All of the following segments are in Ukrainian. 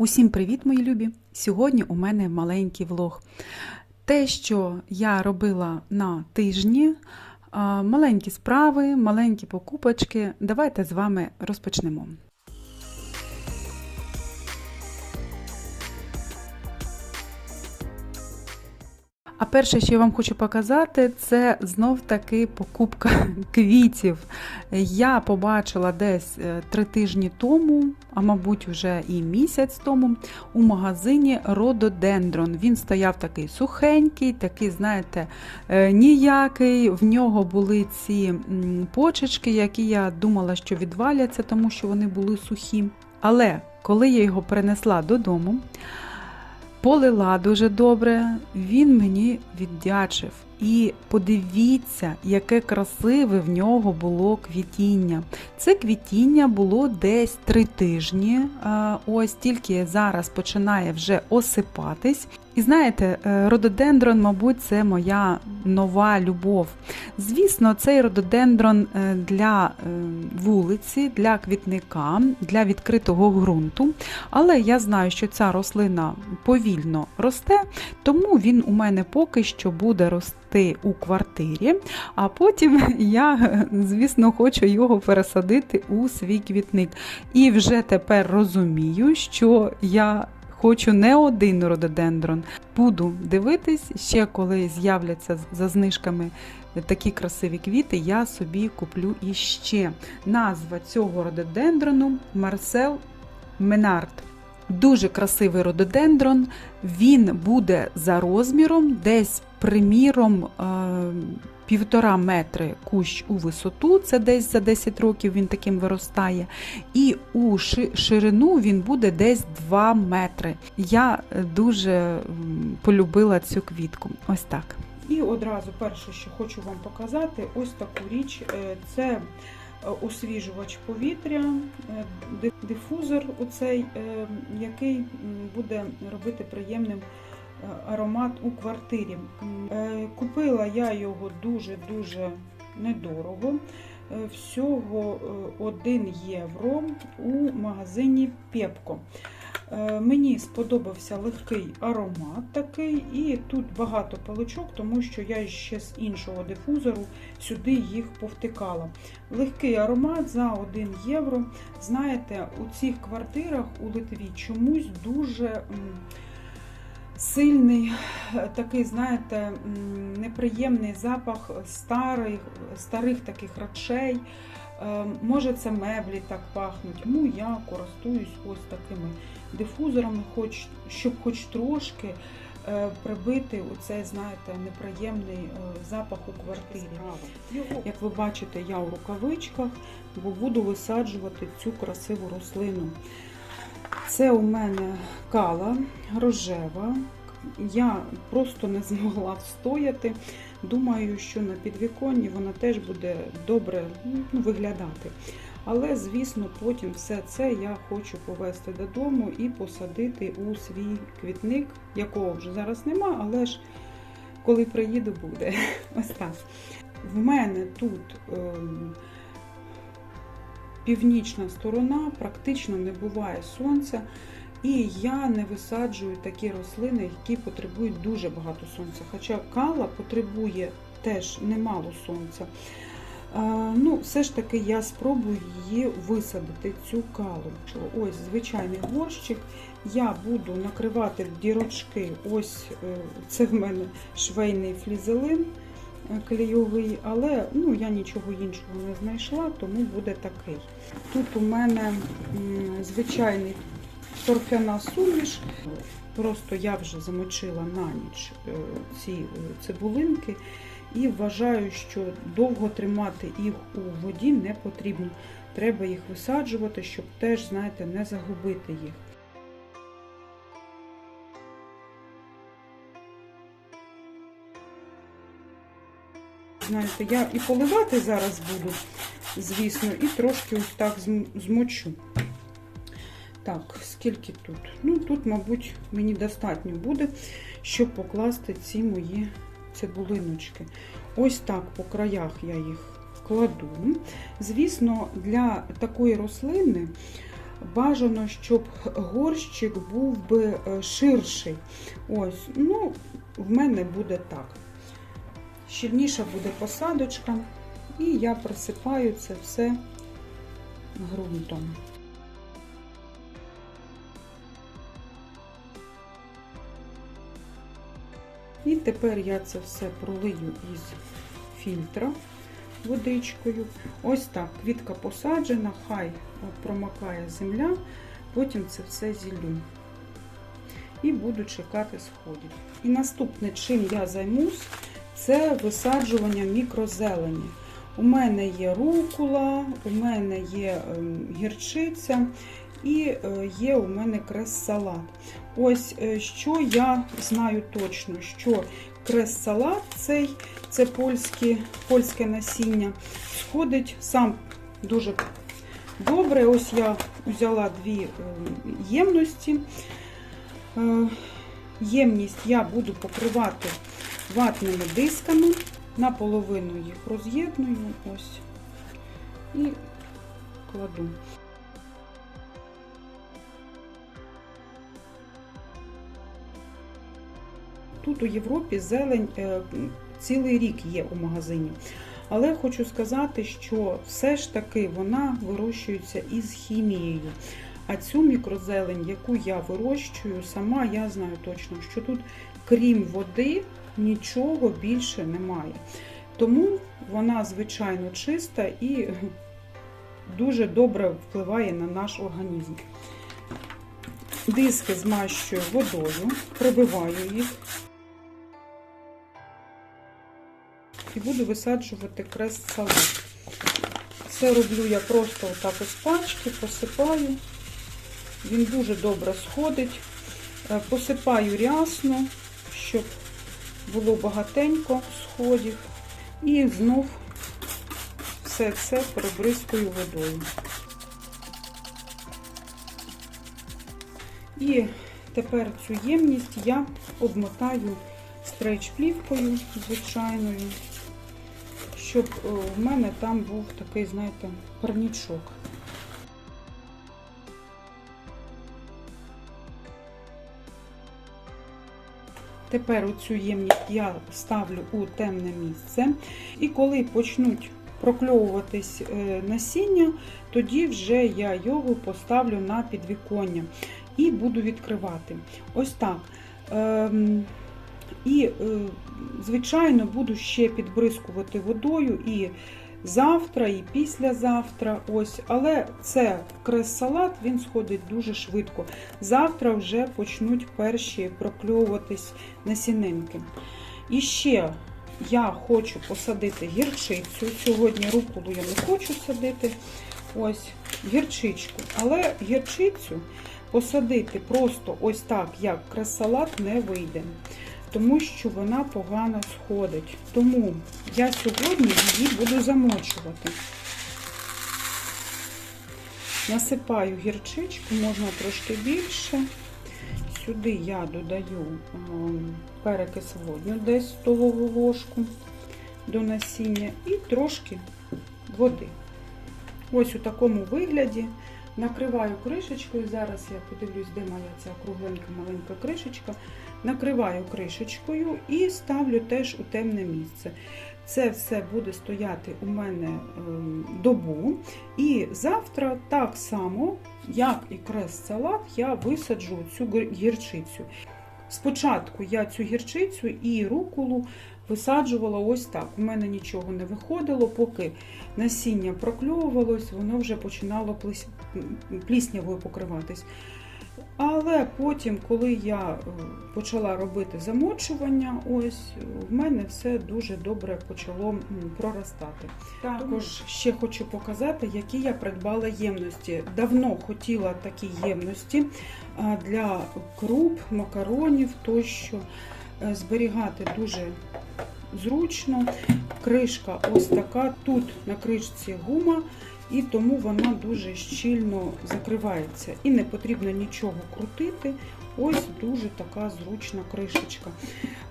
Усім привіт, мої любі! Сьогодні у мене маленький влог. Те, що я робила на тижні, маленькі справи, маленькі покупочки. Давайте з вами розпочнемо. А перше, що я вам хочу показати, це знов таки покупка квітів. Я побачила десь е, три тижні тому, а мабуть, вже і місяць тому, у магазині Рододендрон. Він стояв такий сухенький, такий, знаєте, е, ніякий. В нього були ці почечки, які я думала, що відваляться, тому що вони були сухі. Але коли я його принесла додому, полила дуже добре, він мені віддячив. І подивіться, яке красиве в нього було квітіння. Це квітіння було десь три тижні. Ось тільки зараз починає вже осипатись. І знаєте, е, рододендрон, мабуть, це моя нова любов. Звісно, цей рододендрон е, для е, вулиці, для квітника, для відкритого ґрунту. Але я знаю, що ця рослина повільно росте, тому він у мене поки що буде рости у квартирі, а потім я, звісно, хочу його пересадити у свій квітник. І вже тепер розумію, що я. Хочу не один рододендрон. Буду дивитись, ще коли з'являться за знижками такі красиві квіти, я собі куплю іще. Назва цього рододендрону Марсел Менард. Дуже красивий рододендрон. Він буде за розміром, десь, приміром, е, півтора метри кущ у висоту, це десь за 10 років він таким виростає. І у ширину він буде десь 2 метри. Я е, дуже полюбила цю квітку. Ось так. І одразу перше, що хочу вам показати, ось таку річ. Е, Це освіжувач повітря, дифузор, оцей, який буде робити приємним аромат у квартирі. Е, Купила я його дуже-дуже недорого. Е, Всього е, 1 євро у магазині Пепко. Е, Мені сподобався легкий аромат такий, і тут багато паличок, тому що я ще з іншого дифузору сюди їх повтикала. Легкий аромат за 1 євро. Знаєте, у цих квартирах у Литві чомусь дуже сильний, такий, знаєте, неприємний запах старих, старих таких речей. Е, Може, це меблі так пахнуть. Тому я користуюсь ось такими дифузорами, хоч, щоб хоч трошки е, прибити оцей, знаєте, неприємний е, запах у квартирі. Як ви бачите, я у рукавичках, бо буду висаджувати цю красиву рослину. Це у мене кала рожева. Я просто не змогла встояти. Думаю, що на підвіконні вона теж буде добре ну, виглядати. Але, звісно, потім все це я хочу повезти додому і посадити у свій квітник, якого вже зараз нема, але ж коли приїду, буде. Ось так. В мене тут ем, північна сторона, практично не буває сонця. І я не висаджую такі рослини, які потребують дуже багато сонця. Хоча кала потребує теж немало сонця. Ну, все ж таки я спробую її висадити, цю калу. Ось звичайний горщик. Я буду накривати дірочки. Ось е, це в мене швейний флізелин клейовий, але ну, я нічого іншого не знайшла, тому буде такий. Тут у мене звичайний торфяна суміш. Просто я вже замочила на ніч е, ці е, цибулинки і вважаю, що довго тримати їх у воді не потрібно. Треба їх висаджувати, щоб теж, знаєте, не загубити їх. Знаєте, я і поливати зараз буду, звісно, і трошки ось так змочу. Так, скільки тут? Ну, тут, мабуть, мені достатньо буде, щоб покласти ці мої цибулиночки. Ось так по краях я їх кладу. Звісно, для такої рослини бажано, щоб горщик був би е, ширший. Ось, ну, в мене буде так. Щільніша буде посадочка, і я присипаю це все ґрунтом. І тепер я це все пролию із фільтра водичкою. Ось так, квітка посаджена, хай промокає земля, потім це все зіллю. І буду чекати сходів. І наступне, чим я займусь, це висаджування мікрозелені. У мене є рукула, у мене є ем, гірчиця і е, є у мене крес-салат. Ось е, що я знаю точно, що крес-салат цей, це польське, польське насіння, сходить сам дуже добре. Ось я взяла дві е, ємності. Ємність я буду покривати ватними дисками, наполовину їх роз'єдную ось і кладу. Тут у Європі зелень е, цілий рік є у магазині. Але хочу сказати, що все ж таки вона вирощується із хімією. А цю мікрозелень, яку я вирощую, сама я знаю точно, що тут, крім води, нічого більше немає. Тому вона, звичайно, чиста і дуже добре впливає на наш організм. Диски змащую водою, пробиваю їх і буду висаджувати крест салат. Це роблю я просто отак із пачки, посипаю. Він дуже добре сходить. Е, Посипаю рясно, щоб було багатенько сходів. І знов все це перебризкую водою. І тепер цю ємність я обмотаю стрейч-плівкою звичайною, щоб е, в мене там був такий, знаєте, парнічок. Тепер оцю ємність я ставлю у темне місце. І коли почнуть прокльовуватись е, насіння, тоді вже я його поставлю на підвіконня і буду відкривати. Ось так. Ем, І, е, звичайно, буду ще підбризкувати водою і завтра, і післязавтра. Ось, але це крес-салат, він сходить дуже швидко. Завтра вже почнуть перші прокльовуватись насінинки. І ще я хочу посадити гірчицю. Сьогодні руколу я не хочу садити. Ось гірчичку. Але гірчицю посадити просто ось так, як крес-салат, не вийде. Тому що вона погано сходить. Тому я сьогодні її буду замочувати. Насипаю гірчичку, можна трошки більше. Сюди я додаю ем, перекис водню, десь столову ложку до насіння і трошки води. Ось у такому вигляді накриваю кришечкою. Зараз я подивлюсь, де моя ця кругленька маленька кришечка. Накриваю кришечкою і ставлю теж у темне місце. Це все буде стояти у мене ем, добу. І завтра так само, як і крес-салат, я висаджу цю гірчицю. Спочатку я цю гірчицю і руколу висаджувала ось так. У мене нічого не виходило, поки насіння прокльовувалось, воно вже починало пліснявою покриватись. Але потім, коли я е, почала робити замочування, ось в мене все дуже добре почало проростати. Також ще хочу показати, які я придбала ємності. Давно хотіла такі ємності для круп, макаронів тощо Е, зберігати дуже зручно. Кришка ось така. Тут на кришці гума, і тому вона дуже щільно закривається. І не потрібно нічого крутити. Ось дуже така зручна кришечка.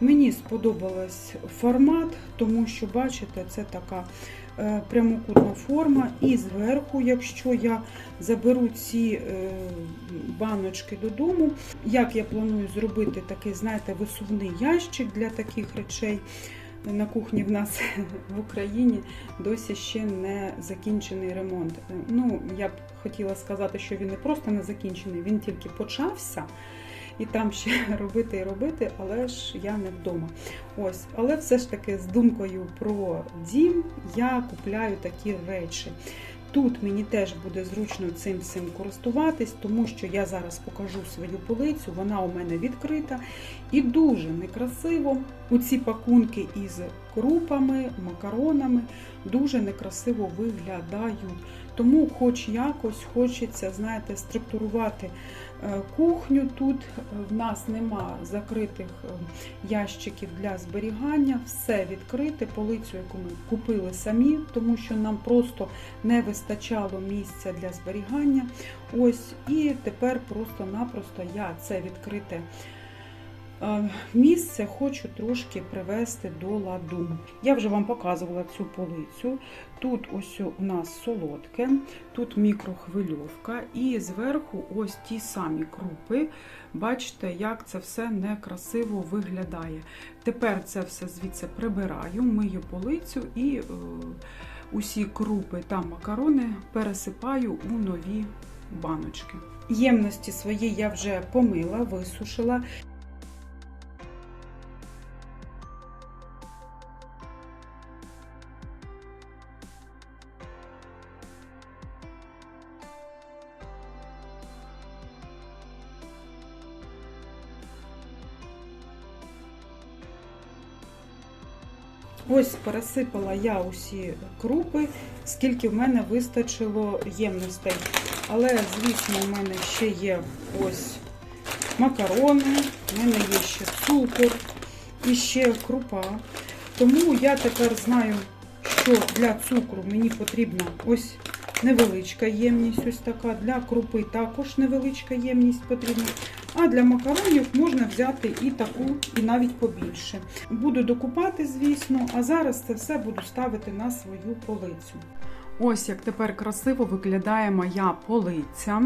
Мені сподобалась формат, тому що, бачите, це така е, прямокутна форма, і зверху, якщо я заберу ці е, баночки додому, як я планую зробити такий, знаєте, висувний ящик для таких речей. На кухні в нас в Україні досі ще не закінчений ремонт. Ну, я б хотіла сказати, що він не просто не закінчений, він тільки почався. І там ще робити і робити, але ж я не вдома. Ось, але все ж таки з думкою про дім я купляю такі речі. Тут мені теж буде зручно цим всім користуватись, тому що я зараз покажу свою полицю, вона у мене відкрита і дуже некрасиво. У ці пакунки із крупами, макаронами дуже некрасиво виглядають. Тому, хоч якось хочеться, знаєте, структурувати кухню. Тут е, в нас нема закритих е, ящиків для зберігання, все відкрите, полицю, яку ми купили самі, тому що нам просто не вистачало місця для зберігання. Ось, і тепер просто-напросто я це відкрите е, місце хочу трошки привести до ладу. Я вже вам показувала цю полицю. Тут ось у нас солодке, тут мікрохвильовка, і зверху ось ті самі крупи. Бачите, як це все некрасиво виглядає. Тепер це все звідси прибираю, мию полицю і е, усі крупи та макарони пересипаю у нові баночки. Ємності свої я вже помила, висушила. Ось пересипала я усі крупи, скільки в мене вистачило ємностей. Але, звісно, у мене ще є ось макарони, в мене є ще цукор і ще крупа. Тому я тепер знаю, що для цукру мені потрібна ось невеличка ємність, ось така. Для крупи також невеличка ємність потрібна. А для макаронів можна взяти і таку, і навіть побільше. Буду докупати, звісно, а зараз це все буду ставити на свою полицю. Ось як тепер красиво виглядає моя полиця.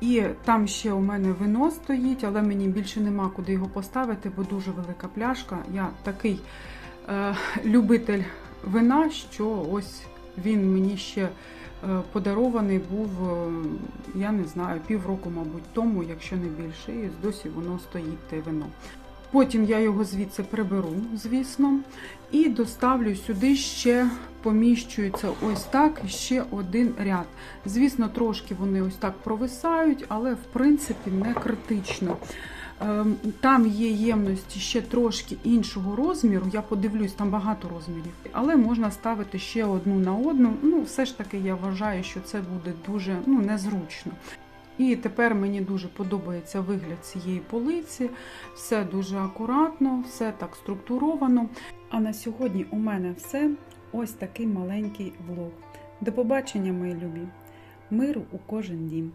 І там ще у мене вино стоїть, але мені більше нема куди його поставити, бо дуже велика пляшка. Я такий е, любитель вина, що ось він мені ще подарований був, е, я не знаю, півроку, мабуть, тому, якщо не більше, і досі воно стоїть те вино. Потім я його звідси приберу, звісно, і доставлю сюди ще поміщується ось так ще один ряд. Звісно, трошки вони ось так провисають, але в принципі не критично. Ем, Там є ємності ще трошки іншого розміру. Я подивлюсь, там багато розмірів, але можна ставити ще одну на одну. Ну, все ж таки, я вважаю, що це буде дуже ну, незручно. І тепер мені дуже подобається вигляд цієї полиці. Все дуже акуратно, все так структуровано. А на сьогодні у мене все. Ось такий маленький влог. До побачення, мої любі! Миру у кожен дім!